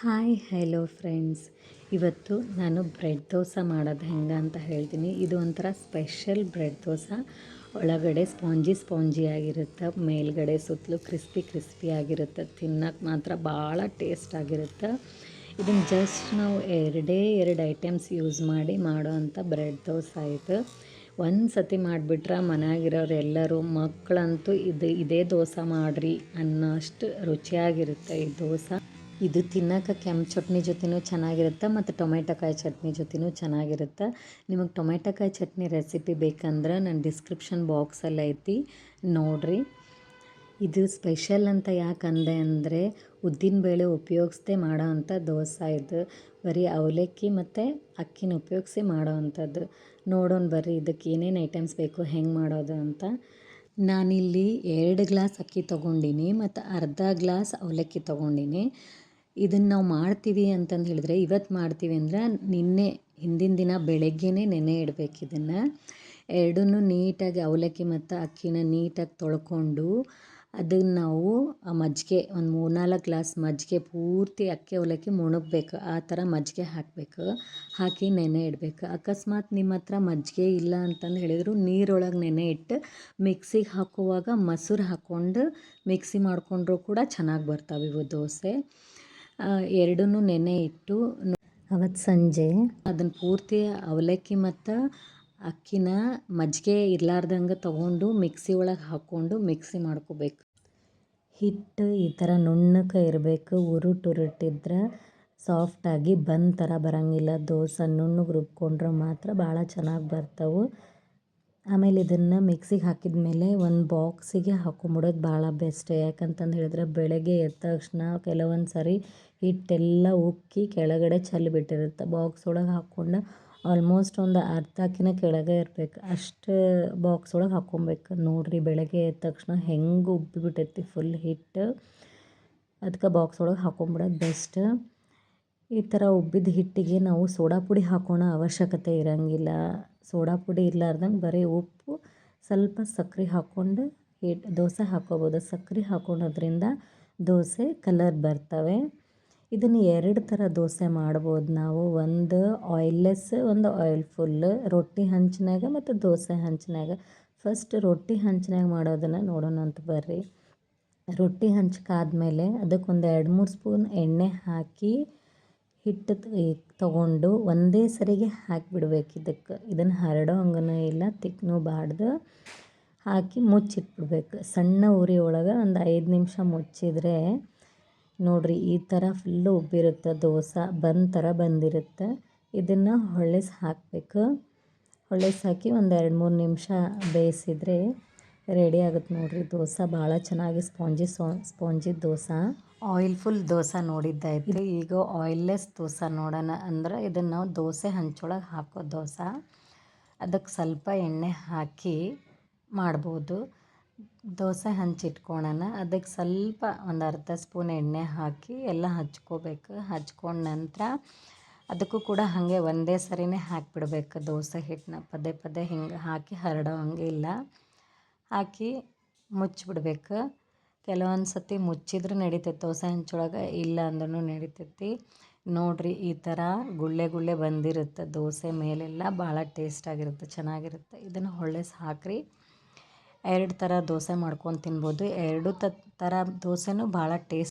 Hi, hello friends. ಇವತ್ತು ನಾನು bread dosa ಮಾಡೋದು ಹೆಂಗೆ ಅಂತ ಹೇಳ್ತೀನಿ. ಇದು ಒಂಥರ ಸ್ಪೆಷಲ್ ಬ್ರೆಡ್ ದೋಸೆ. ಒಳಗಡೆ ಸ್ಪಾಂಜಿ ಸ್ಪಾಂಜಿ ಆಗಿರುತ್ತೆ, ಮೇಲ್ಗಡೆ ಸುತ್ತಲೂ ಕ್ರಿಸ್ಪಿ ಕ್ರಿಸ್ಪಿ ಆಗಿರುತ್ತೆ, ತಿನ್ನೋಕೆ ಮಾತ್ರ ಭಾಳ ಟೇಸ್ಟ್ ಆಗಿರುತ್ತೆ. ಇದನ್ನು ಜಸ್ಟ್ ನಾವು ಎರಡೇ ಎರಡು ಐಟಮ್ಸ್ ಯೂಸ್ ಮಾಡಿ ಮಾಡೋವಂಥ ಬ್ರೆಡ್ ದೋಸೆ ಇದು. ಒಂದು ಸತಿ ಮಾಡಿಬಿಟ್ರೆ ಮನೆಯಾಗಿರೋರೆಲ್ಲರೂ ಮಕ್ಕಳಂತೂ ಇದು, ಇದೇ ದೋಸೆ ಮಾಡಿರಿ ಅನ್ನೋ ಅಷ್ಟು ರುಚಿಯಾಗಿರುತ್ತೆ ಈ ದೋಸೆ. ಇದು ತಿನ್ನೋಕೆ ಕೆಂಪು ಚಟ್ನಿ ಜೊತೆನೂ ಚೆನ್ನಾಗಿರುತ್ತೆ ಮತ್ತು ಟೊಮೆಟೊಕಾಯಿ ಚಟ್ನಿ ಜೊತೆನೂ ಚೆನ್ನಾಗಿರುತ್ತೆ. ನಿಮಗೆ ಟೊಮೆಟೊಕಾಯಿ ಚಟ್ನಿ ರೆಸಿಪಿ ಬೇಕಂದ್ರೆ ನಾನು ಡಿಸ್ಕ್ರಿಪ್ಷನ್ ಬಾಕ್ಸಲ್ಲಿ ಐತಿ, ನೋಡಿರಿ. ಇದು ಸ್ಪೆಷಲ್ ಅಂತ ಯಾಕಂದೆ ಅಂದೆ ಅಂದರೆ ಉದ್ದಿನಬೇಳೆ ಉಪಯೋಗಿಸ್ದೆ ಮಾಡೋ ಅಂಥ ದೋಸೆ ಇದು. ಬರೀ ಅವಲಕ್ಕಿ ಮತ್ತು ಅಕ್ಕಿನ ಉಪಯೋಗಿಸಿ ಮಾಡೋ ಅಂಥದ್ದು. ನೋಡೋಣ ಬರ್ರಿ, ಇದಕ್ಕೆ ಏನೇನು ಐಟಮ್ಸ್ ಬೇಕು, ಹೆಂಗೆ ಮಾಡೋದು ಅಂತ. ನಾನಿಲ್ಲಿ ಎರಡು ಗ್ಲಾಸ್ ಅಕ್ಕಿ ತೊಗೊಂಡಿನಿ ಮತ್ತು ಅರ್ಧ ಗ್ಲಾಸ್ ಅವಲಕ್ಕಿ ತೊಗೊಂಡಿನಿ. ಇದನ್ನು ನಾವು ಮಾಡ್ತೀವಿ ಅಂತಂದು ಹೇಳಿದ್ರೆ, ಇವತ್ತು ಮಾಡ್ತೀವಿ ಅಂದ್ರೆ ನಿನ್ನೆ, ಹಿಂದಿನ ದಿನ ಬೆಳಗ್ಗೆನೇ ನೆನೆ ಇಡಬೇಕು ಇದನ್ನು. ಎರಡನ್ನೂ ನೀಟಾಗಿ ಅವಲಕ್ಕಿ ಮತ್ತು ಅಕ್ಕಿನ ನೀಟಾಗಿ ತೊಳ್ಕೊಂಡು ಅದನ್ನು ನಾವು ಆ ಮಜ್ಜಿಗೆ, ಒಂದು ಮೂರು ನಾಲ್ಕು ಗ್ಲಾಸ್ ಮಜ್ಜಿಗೆ ಪೂರ್ತಿ ಅಕ್ಕಿ ಅವಲಕ್ಕಿ ಮುಣಗಬೇಕು. ಆ ಥರ ಮಜ್ಜಿಗೆ ಹಾಕಬೇಕು. ಹಾಕಿ ನೆನೆ ಇಡಬೇಕು. ಅಕಸ್ಮಾತ್ ನಿಮ್ಮ ಹತ್ರ ಮಜ್ಜಿಗೆ ಇಲ್ಲ ಅಂತಂದು ಹೇಳಿದ್ರು, ನೀರೊಳಗೆ ನೆನೆ ಇಟ್ಟು ಮಿಕ್ಸಿಗೆ ಹಾಕುವಾಗ ಮೊಸರು ಹಾಕ್ಕೊಂಡು ಮಿಕ್ಸಿ ಮಾಡಿಕೊಂಡ್ರೂ ಕೂಡ ಚೆನ್ನಾಗಿ ಬರ್ತಾವೆ ಇವು ದೋಸೆ. ಎರಡನ್ನೂ ನೆನೆ ಇಟ್ಟು ಅವತ್ತು ಸಂಜೆ ಅದನ್ನು ಪೂರ್ತಿ ಅವಲಕ್ಕಿ ಮತ್ತು ಅಕ್ಕಿನ ಮಜ್ಜಿಗೆ ಇರ್ಲಾರ್ದಂಗೆ ತಗೊಂಡು ಮಿಕ್ಸಿ ಒಳಗೆ ಹಾಕ್ಕೊಂಡು ಮಿಕ್ಸಿ ಮಾಡ್ಕೋಬೇಕು. ಹಿಟ್ಟು ಈ ಥರ ನುಣ್ಣಕ್ಕೆ ಇರಬೇಕು ಉರುಟು ಉರುಟಿದ್ರೆ ಸಾಫ್ಟಾಗಿ ಬಂದ್ ಥರ ಬರೋಂಗಿಲ್ಲ. ದೋಸೆ ನುಣ್ಣಗೆ ರುಬ್ಕೊಂಡ್ರೆ ಮಾತ್ರ ಭಾಳ ಚೆನ್ನಾಗಿ ಬರ್ತವೆ. ಆಮೇಲೆ ಇದನ್ನು ಮಿಕ್ಸಿಗೆ ಹಾಕಿದ ಮೇಲೆ ಒಂದು ಬಾಕ್ಸಿಗೆ ಹಾಕೊಂಬಿಡೋದು ಭಾಳ ಬೆಸ್ಟ್. ಯಾಕಂತಂದು ಹೇಳಿದ್ರೆ ಬೆಳಗ್ಗೆ ಎದ್ದ ತಕ್ಷಣ ಕೆಲವೊಂದು ಸಾರಿ ಹಿಟ್ಟೆಲ್ಲ ಉಕ್ಕಿ ಕೆಳಗಡೆ ಚೆಲ್ಲಿಬಿಟ್ಟಿರುತ್ತೆ ಬಾಕ್ಸ್ ಒಳಗೆ ಹಾಕ್ಕೊಂಡು ಆಲ್ಮೋಸ್ಟ್ ಒಂದು ಅರ್ಧಕ್ಕಿಂತ ಕೆಳಗೆ ಇರಬೇಕು. ಅಷ್ಟು ಬಾಕ್ಸ್ ಒಳಗೆ ಹಾಕ್ಕೊಬೇಕು ನೋಡಿರಿ ಬೆಳಗ್ಗೆ ಎದ್ದ ತಕ್ಷಣ ಹೆಂಗೆ ಉಬ್ಬಿಬಿಟ್ಟೈತಿ ಫುಲ್ ಹಿಟ್ಟು. ಅದಕ್ಕೆ ಬಾಕ್ಸ್ ಒಳಗೆ ಹಾಕೊಂಬಿಡೋದು ಬೆಸ್ಟ್. ಈ ಥರ ಉಬ್ಬಿದ ಹಿಟ್ಟಿಗೆ ನಾವು ಸೋಡಾ ಪುಡಿ ಹಾಕೋಣ ಅವಶ್ಯಕತೆ ಇರೋಂಗಿಲ್ಲ. ಸೋಡಾ ಪುಡಿ ಇರ್ಲಾರ್ದಂಗೆ ಬರೀ ಉಪ್ಪು, ಸ್ವಲ್ಪ ಸಕ್ಕರೆ ಹಾಕ್ಕೊಂಡು ಹಿಟ್ಟು ದೋಸೆ ಹಾಕ್ಕೋಬೋದು ಸಕ್ಕರೆ ಹಾಕ್ಕೊಳೋದ್ರಿಂದ ದೋಸೆ ಕಲರ್ ಬರ್ತವೆ. ಇದನ್ನು ಎರಡು ಥರ ದೋಸೆ ಮಾಡ್ಬೋದು ನಾವು. ಒಂದು ಆಯಿಲ್ಲೆಸ್ ಒಂದು ಆಯಿಲ್ ಫುಲ್ ರೊಟ್ಟಿ ಹಂಚಿನಾಗ ಮತ್ತು ದೋಸೆ ಹಂಚಿನಾಗ ಫಸ್ಟ್ ರೊಟ್ಟಿ ಹಂಚಿನಾಗ ಮಾಡೋದನ್ನು ನೋಡೋಣ ಅಂತ ಬರ್ರಿ. ರೊಟ್ಟಿ ಹಂಚಕಾದ್ಮೇಲೆ ಅದಕ್ಕೊಂದು ಎರಡು ಮೂರು ಸ್ಪೂನ್ ಎಣ್ಣೆ ಹಾಕಿ ಹಿಟ್ಟು ತಗೊಂಡು ಒಂದೇ ಸರಿಗೆ ಹಾಕಿಬಿಡ್ಬೇಕು ಇದಕ್ಕೆ. ಇದನ್ನು ಹರಡೋ ಹಂಗನೂ ಇಲ್ಲ ತಿಕ್ನೂಬಾರ್ದು ಹಾಕಿ ಮುಚ್ಚಿಟ್ಬಿಡ್ಬೇಕು. ಸಣ್ಣ ಉರಿ ಒಳಗೆ ಒಂದು ಐದು ನಿಮಿಷ ಮುಚ್ಚಿದರೆ ನೋಡಿರಿ ಈ ಥರ ಫುಲ್ಲು ಉಬ್ಬಿರುತ್ತೆ, ದೋಸೆ ಬಂದ ಥರ ಬಂದಿರುತ್ತೆ. ಇದನ್ನು ಹೊಳ್ಳಿಸಿ ಹಾಕಬೇಕು. ಹೊಳ್ಳಿಸಿ ಹಾಕಿ ಒಂದು ಎರಡು ಮೂರು ನಿಮಿಷ ಬೇಯಿಸಿದರೆ ರೆಡಿ ಆಗುತ್ತೆ ನೋಡಿರಿ. ದೋಸೆ ಭಾಳ ಚೆನ್ನಾಗಿ spongy spongy dosa. Oil full dosa ಇತ್ತು ಈಗ ಆಯಿಲ್ಲೆಸ್ ದೋಸೆ ನೋಡೋಣ ಅಂದ್ರೆ ಇದನ್ನು ನಾವು ದೋಸೆ ಹಂಚೊಳಗೆ ಹಾಕೋ ದೋಸೆ. ಅದಕ್ಕೆ ಸ್ವಲ್ಪ ಎಣ್ಣೆ ಹಾಕಿ ಮಾಡ್ಬೋದು. ದೋಸೆ ಹಂಚಿಟ್ಕೊಳ್ಳೋಣ ಅದಕ್ಕೆ ಸ್ವಲ್ಪ ಒಂದು ಅರ್ಧ ಸ್ಪೂನ್ ಎಣ್ಣೆ ಹಾಕಿ ಎಲ್ಲ ಹಚ್ಕೋಬೇಕು. ಹಚ್ಕೊಂಡ ನಂತರ ಅದಕ್ಕೂ ಕೂಡ ಹಾಗೆ ಒಂದೇ ಸರಿನೇ ಹಾಕಿಬಿಡ್ಬೇಕು ದೋಸೆ ಹಿಟ್ಟನ್ನ. ಪದೇ ಪದೇ ಹಿಂಗೆ ಹಾಕಿ ಹರಡೋ ಹಂಗೆ ಇಲ್ಲ. ಹಾಕಿ ಮುಚ್ಚಿಬಿಡ್ಬೇಕು. ಕೆಲವೊಂದು ಸತಿ ಮುಚ್ಚಿದ್ರೆ ನಡಿತೈತೆ. ದೋಸೆ ಹಂಚೊಳಗೆ ಇಲ್ಲ ಅಂದ್ರೂ ನಡಿತೈತಿ. ನೋಡಿರಿ, ಈ ಥರ ಗುಳ್ಳೆ ಗುಳ್ಳೆ ಬಂದಿರುತ್ತೆ. ದೋಸೆ ಮೇಲೆಲ್ಲ ಭಾಳ ಟೇಸ್ಟಾಗಿರುತ್ತೆ ಚೆನ್ನಾಗಿರುತ್ತೆ. ಇದನ್ನು ಹೊಳ್ಳೆ ಹಾಕ್ರಿ ಎರಡು ಥರ ದೋಸೆ ಮಾಡ್ಕೊಂಡು ತಿನ್ಬೋದು. ಎರಡು ಥರ ದೋಸೆನೂ ಭಾಳ ಟೇಸ್ಟ್